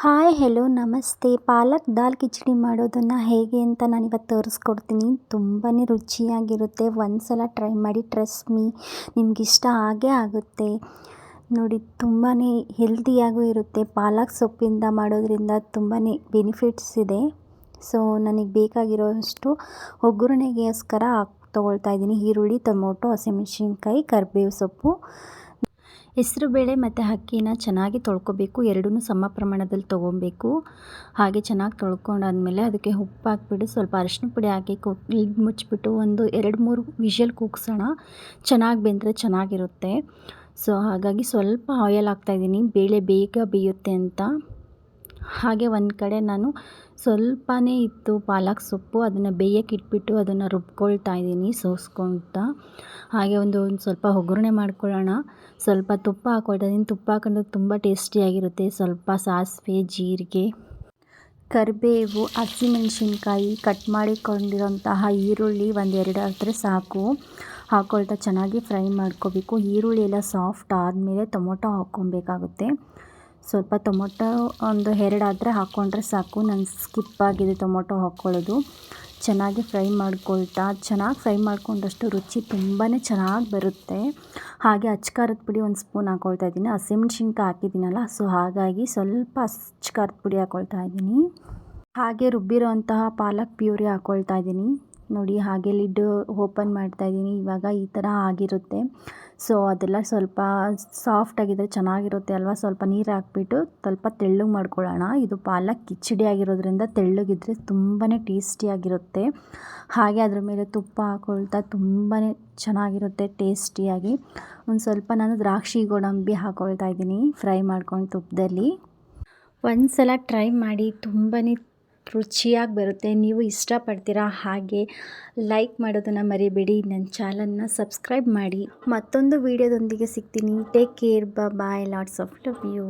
Hi hello ನಮಸ್ತೆ. ಪಾಲಕ್ ದಾಲ್ ಕಿಚಡಿ ಮಾಡೋದನ್ನು ಹೇಗೆ ಅಂತ ನಾನಿವತ್ತು ತೋರಿಸ್ಕೊಡ್ತೀನಿ. ತುಂಬಾ ರುಚಿಯಾಗಿರುತ್ತೆ. ಒಂದು ಸಲ ಟ್ರೈ ಮಾಡಿ ಟ್ರಸ್ಟ್ ಮೀ ಇಷ್ಟ ಆಗೇ ಆಗುತ್ತೆ. ನೋಡಿ ತುಂಬಾ ಹೆಲ್ದಿಯಾಗೂ ಇರುತ್ತೆ. ಪಾಲಕ್ ಸೊಪ್ಪಿಂದ ಮಾಡೋದ್ರಿಂದ ತುಂಬಾ ಬೆನಿಫಿಟ್ಸ್ ಇದೆ. ಸೊ ನನಗೆ ಬೇಕಾಗಿರೋಷ್ಟು ಒಗ್ಗರಣೆಗೋಸ್ಕರ ತೊಗೊಳ್ತಾ ಇದ್ದೀನಿ. ಈರುಳ್ಳಿ, ಟೊಮೊಟೊ, ಹಸಿಮೆಣ್ಸಿನ್ಕಾಯಿ, ಕರಿಬೇವು ಸೊಪ್ಪು. ಹೆಸರುಬೇಳೆ ಮತ್ತು ಅಕ್ಕಿನ ಚೆನ್ನಾಗಿ ತೊಳ್ಕೊಬೇಕು. ಎರಡೂ ಸಮ ಪ್ರಮಾಣದಲ್ಲಿ ತೊಗೊಬೇಕು. ಹಾಗೆ ಚೆನ್ನಾಗಿ ತೊಳ್ಕೊಂಡಾದ್ಮೇಲೆ ಅದಕ್ಕೆ ಉಪ್ಪು ಹಾಕ್ಬಿಟ್ಟು ಸ್ವಲ್ಪ ಅರಿಶಿನ ಪುಡಿ ಹಾಕಿ ಲಿಡ್ ಮುಚ್ಚಿಬಿಟ್ಟು ಒಂದು ಎರಡು, ಮೂರು ವಿಷಲ್ ಕೂಗ್ಸೋಣ ಚೆನ್ನಾಗಿ ಬೆಂದರೆ ಚೆನ್ನಾಗಿರುತ್ತೆ. ಸೊ ಹಾಗಾಗಿ ಸ್ವಲ್ಪ ಆಯಲ್ ಹಾಕ್ತಾಯಿದ್ದೀನಿ ಬೇಳೆ ಬೇಗ ಬೇಯುತ್ತೆ ಅಂತ. ಹಾಗೆ ಒಂದು ಕಡೆ ನಾನು ಸ್ವಲ್ಪನೇ ಇತ್ತು ಪಾಲಕ್ ಸೊಪ್ಪು, ಅದನ್ನು ಬೇಯಕ್ಕೆ ಇಟ್ಬಿಟ್ಟು ಅದನ್ನು ರುಬ್ಕೊಳ್ತಾ ಇದ್ದೀನಿ, ಸೋಸ್ಕೊಳ್ತಾ. ಹಾಗೆ ಒಂದು ಒಂದು ಸ್ವಲ್ಪ ಒಗ್ಗರಣೆ ಮಾಡ್ಕೊಳ್ಳೋಣ. ಸ್ವಲ್ಪ ತುಪ್ಪ ಹಾಕೊಳ್ತಾ ಇದ್ದೀನಿ. ತುಪ್ಪ ಹಾಕೊಂಡ್ರೆ ತುಂಬ ಟೇಸ್ಟಿಯಾಗಿರುತ್ತೆ ಸ್ವಲ್ಪ ಸಾಸಿವೆ, ಜೀರಿಗೆ. ಕರಿಬೇವು, ಹಸಿಮೆಣಸಿನ್ಕಾಯಿ ಕಟ್ ಮಾಡಿಕೊಂಡಿರೋಂತಹ ಈರುಳ್ಳಿ ಒಂದೆರಡು ಆದರೆ ಸಾಕು. ಹಾಕ್ಕೊಳ್ತಾ ಚೆನ್ನಾಗಿ ಫ್ರೈ ಮಾಡ್ಕೋಬೇಕು. ಈರುಳ್ಳಿ ಎಲ್ಲ ಸಾಫ್ಟ್ ಆದಮೇಲೆ ಟೊಮೊಟೊ ಹಾಕ್ಕೊಬೇಕಾಗುತ್ತೆ. ಸ್ವಲ್ಪ ಟೊಮೊಟೊ ಒಂದು ಎರಡಾದರೆ ಹಾಕ್ಕೊಂಡ್ರೆ ಸಾಕು. ನಾನು ಸ್ಕಿಪ್ ಆಗಿದೆ ಟೊಮೊಟೊ ಹಾಕ್ಕೊಳ್ಳೋದು ಚೆನ್ನಾಗಿ ಫ್ರೈ ಮಾಡ್ಕೊಳ್ತಾ, ಚೆನ್ನಾಗಿ ಫ್ರೈ ಮಾಡ್ಕೊಂಡಷ್ಟು ರುಚಿ ತುಂಬಾ ಚೆನ್ನಾಗಿ ಬರುತ್ತೆ. ಹಾಗೆ ಅಚ್ಕಾರದ ಪುಡಿ ಒಂದು ಸ್ಪೂನ್ ಹಾಕ್ಕೊಳ್ತಾ ಇದ್ದೀನಿ. ಹಸಿಮೆಣ್ಸಿನ್ಕಾಯಿ ಹಾಕಿದ್ದೀನಲ್ಲ, ಸೊ ಹಾಗಾಗಿ ಸ್ವಲ್ಪ ಅಚ್ಕಾರದ ಪುಡಿ ಹಾಕ್ಕೊಳ್ತಾ ಇದ್ದೀನಿ. ಹಾಗೆ ರುಬ್ಬಿರೋ ಅಂತಹ ಪಾಲಕ್ ಪ್ಯೂರಿ ಹಾಕ್ಕೊಳ್ತಾ ಇದ್ದೀನಿ. ನೋಡಿ ಹಾಗೆ ಲಿಡ್ ಓಪನ್ ಮಾಡ್ತಾ ಇದ್ದೀನಿ. ಇವಾಗ ಈ ಥರ ಆಗಿರುತ್ತೆ. ಸೊ ಅದೆಲ್ಲ ಸ್ವಲ್ಪ ಸಾಫ್ಟ್ ಆಗಿದ್ರೆ ಚೆನ್ನಾಗಿರುತ್ತೆ ಅಲ್ವಾ? ಸ್ವಲ್ಪ ನೀರು ಹಾಕ್ಬಿಟ್ಟು ಸ್ವಲ್ಪ ತೆಳ್ಳಗೆ ಮಾಡ್ಕೊಳ್ಳೋಣ. ಇದು ಪಾಲಕ್ ಕಿಚಡಿ ಆಗಿರೋದ್ರಿಂದ ತೆಳ್ಳಗಿದ್ರೆ ತುಂಬಾ ಟೇಸ್ಟಿಯಾಗಿರುತ್ತೆ ಹಾಗೆ ಅದ್ರ ಮೇಲೆ ತುಪ್ಪ ಹಾಕೊಳ್ತಾ ತುಂಬಾ ಚೆನ್ನಾಗಿರುತ್ತೆ ಟೇಸ್ಟಿಯಾಗಿ. ಒಂದು ಸ್ವಲ್ಪ ನಾನು ದ್ರಾಕ್ಷಿ ಗೋಡಂಬಿ ಹಾಕ್ಕೊಳ್ತಾ ಇದ್ದೀನಿ, ಫ್ರೈ ಮಾಡ್ಕೊಂಡು ತುಪ್ಪದಲ್ಲಿ ಒಂದು ಸಲ ಟ್ರೈ ಮಾಡಿ ತುಂಬಾ ರುಚಿಯಾಗಿ ಬರುತ್ತೆ. ನೀವು ಇಷ್ಟಪಡ್ತೀರಾ ಹಾಗೆ ಲೈಕ್ ಮಾಡೋದನ್ನು ಮರಿಬೇಡಿ. ನನ್ನ ಚಾನಲ್ನ ಸಬ್ಸ್ಕ್ರೈಬ್ ಮಾಡಿ. ಮತ್ತೊಂದು ವೀಡಿಯೋದೊಂದಿಗೆ ಸಿಗ್ತೀನಿ. Take care bye lots of love you